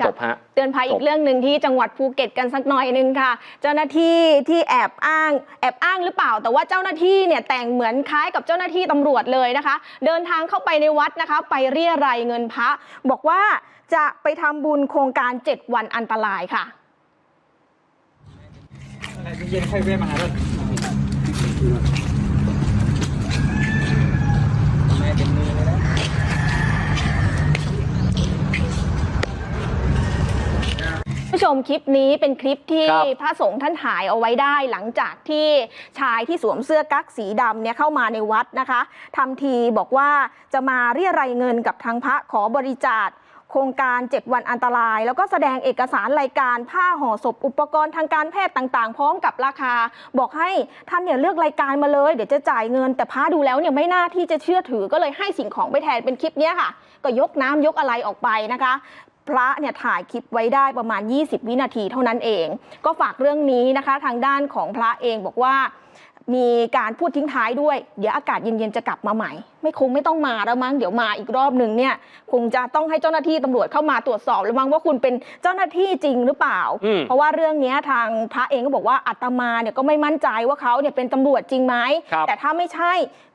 ค่ะจบฮะเตือนภัยอีจกบเรื่องหนึ่งที่จังหวัดภูเก็ตกันสักหน่อยหนึงค่ะ เจ้าหน้าที่ที่แอบอ้าง แอบอ้างหรือเปล่า แต่ว่าเจ้าหน้าที่เนี่ยแต่งเหมือนคล้ายกับเจ้าหน้าที่ตำรวจเลยนะคะ เดินทางเข้าไปในวัดนะคะ ไปเรียรายเงินพระ บอกว่าจะไปทำบุญโครงการ 7 วันอันตรายค่ะอะไรเย็นๆค่อยแวะมาหาเรา ชมคลิปนี้เป็นคลิปที่ครับพระสงฆ์ท่านถ่ายเอาไว้ได้ หลังจากที่ชายที่สวมเสื้อกั๊กสีดำเนี่ยเข้ามาในวัดนะคะทำทีบอกว่าจะมาเรียรายเงินกับทางพระขอบริจาคโครงการ 7 วันอันตราย แล้วก็แสดงเอกสารรายการผ้าห่อศพอุปกรณ์ทางการแพทย์ต่างๆ พร้อมกับราคา บอกให้ท่านเนี่ยเลือกรายการมาเลย เดี๋ยวจะจ่ายเงิน แต่พระดูแล้วเนี่ยไม่น่าที่จะเชื่อถือก็เลยให้สิ่งของไปแทนเป็นคลิปเนี้ยค่ะ ก็ยกน้ำยกอะไรออกไปนะคะ พระเนี่ยถ่ายคลิปไว้ได้ประมาณ 20 วินาทีเท่านั้นเอง ก็ฝากเรื่องนี้นะคะ ทางด้านของพระเองบอกว่า มีการพูดทิ้งท้ายด้วย เดี๋ยวอากาศเย็นๆจะกลับมาใหม่ ไม่คงไม่ต้องมาแล้วมั้งเดี๋ยวมาอีกรอบหนึ่งเนี่ยคงจะต้องให้เจ้าหน้าที่ตำรวจเข้ามาตรวจสอบแล้วมั้งว่าคุณเป็นเจ้าหน้าที่จริงหรือเปล่าอืมเพราะว่าเรื่องเนี้ยทางพระเองก็บอกว่าอาตมาเนี่ยก็ไม่มั่นใจว่าเขาเนี่ยเป็นตำรวจจริงไหมครับแต่ถ้าไม่ใช่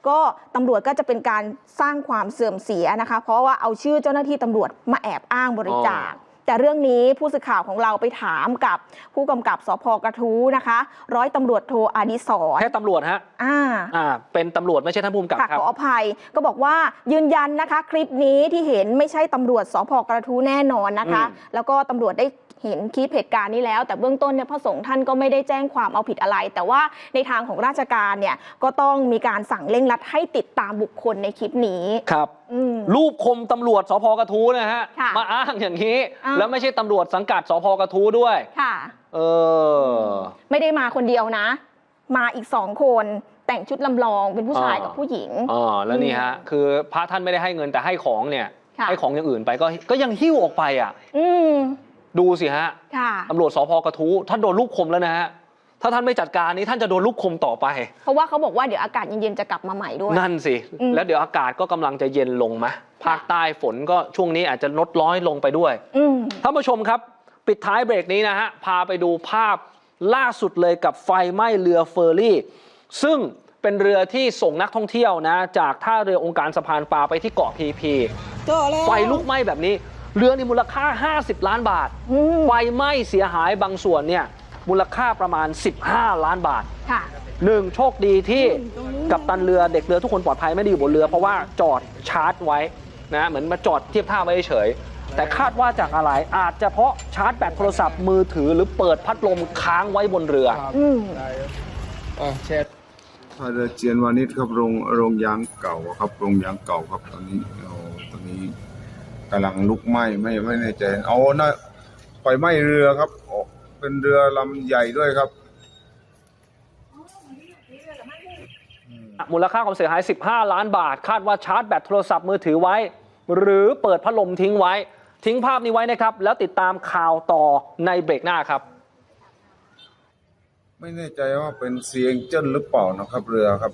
ก็ตำรวจก็จะเป็นการสร้างความเสื่อมเสียนะคะ เพราะว่าเอาชื่อเจ้าหน้าที่ตำรวจมาแอบอ้างบริจาค แต่เรื่องนี้ผู้สื่อข่าวของเราไปถามกับผู้กำกับสพกระทู้นะคะ ร้อยตำรวจโทอดิศรแค่ตำรวจฮะอ่าอ่าเป็นตำรวจไม่ใช่ท่านผู้กำกับค่ะครับขออภัยก็บอกว่ายืนยันนะคะ คลิปนี้ที่เห็นไม่ใช่ตำรวจสพกระทู้แน่นอนนะคะอืมแล้วก็ตำรวจได้ เห็นคลิปเหตุการณ์นี้แล้ว แต่เบื้องต้นเนี่ยพระสงฆ์ท่านก็ไม่ได้แจ้งความเอาผิดอะไร แต่ว่าในทางของราชการเนี่ยก็ต้องมีการสั่งเร่งรัดให้ติดตามบุคคลในคลิปนี้ครับอืมรูปคมตำรวจสพกระทู้นะฮะค่ะมาอ้างอย่างนี้อ่าแล้วไม่ใช่ตำรวจสังกัดสพกระทู้ด้วยค่ะเออไม่ได้มาคนเดียวนะ มาอีกสองคนแต่งชุดลำลองเป็นผู้ชายอ่ากักับผู้หญิงอ๋อแล้วนี่ฮะ คือพระท่านไม่ได้ให้เงินแต่ให้ของเนี่ยค่ะให้ของอย่างอื่นไปก็ก็ยังหิ้วออกไปอะ อืม ดูสิฮะค่ะตำรวจสพกระทู้ท่านโดนลูกคมแล้วนะฮะถ้าท่านไม่จัดการนี้ท่านจะโดนลูกคมต่อไป เพราะว่าเขาบอกว่าเดี๋ยวอากาศเย็นๆจะกลับมาใหม่ด้วย นั่นสิอืมแล้วเดี๋ยวอากาศก็กำลังจะเย็นลงมะภาคใต้ฝนก็ช่วงนี้อาจจะลดร้อยลงไปด้วยอืมท่านผู้ชมครับ ปิดท้ายเบรกนี้นะฮะ พาไปดูภาพล่าสุดเลยกับไฟไหม้เรือเฟอร์รี่ ซึ่งเป็นเรือที่ส่งนักท่องเที่ยวนะ จากท่าเรือองค์การสะพานปลาไปที่เกาะพีพีไฟลุกไหม้แบบนี้ เรือนี่มูลค่า 50 ล้านบาทอืมไฟไหม้เสียหายบางส่วนเนี่ยมูลค่าประมาณ 15 ล้านบาทค่ะหนึ่งโชคดีที่กับตันเรือเด็กเรือทุกคนปลอดภัยไม่ได้อยู่บนเรือ เพราะว่าจอดชาร์จไว้นะเหมือนมาจอดเทียบท่าไว้เฉยๆแต่คาดว่าจากอะไรอาจจะเพราะชาร์จแบตโทรศัพท์มือถือหรือเปิดพัดลมค้างไว้บนเรืออืมอ่าแชทท่าเรือเจียนวานิชครับโรงโรงยางเก่าครับโรงยางเก่าครับตอนนี้เอาตอนนี้ กำลังลุกไหม้ไม่ไม่แน่ใจเอาน่าไฟไหม้เรือครับอ๋อเป็นเรือลำใหญ่ด้วยครับ มูลค่าความเสียหาย 15 ล้านบาท คาดว่าชาร์จแบตโทรศัพท์มือถือไว้ หรือเปิดพัดลมทิ้งไว้ ทิ้งภาพนี้ไว้นะครับ แล้วติดตามข่าวต่อในเบรกหน้าครับ ไม่แน่ใจว่าเป็นเซียงเจิ้นหรือเปล่านะครับเรือครับ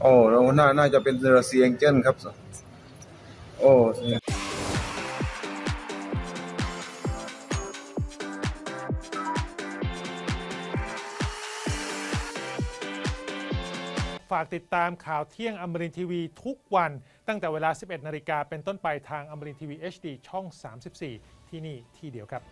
โอ้เราน่าน่าจะเป็นเรือเซียงเจิ้นครับ โอ้ฝากติดตามข่าวเที่ยงอมรินทีวีทุกวันตั้งแต่เวลา 11 นาฬิกาเป็นต้นไปทางอมรินทีวี HD ช่อง 34 ที่นี่ที่เดียวครับ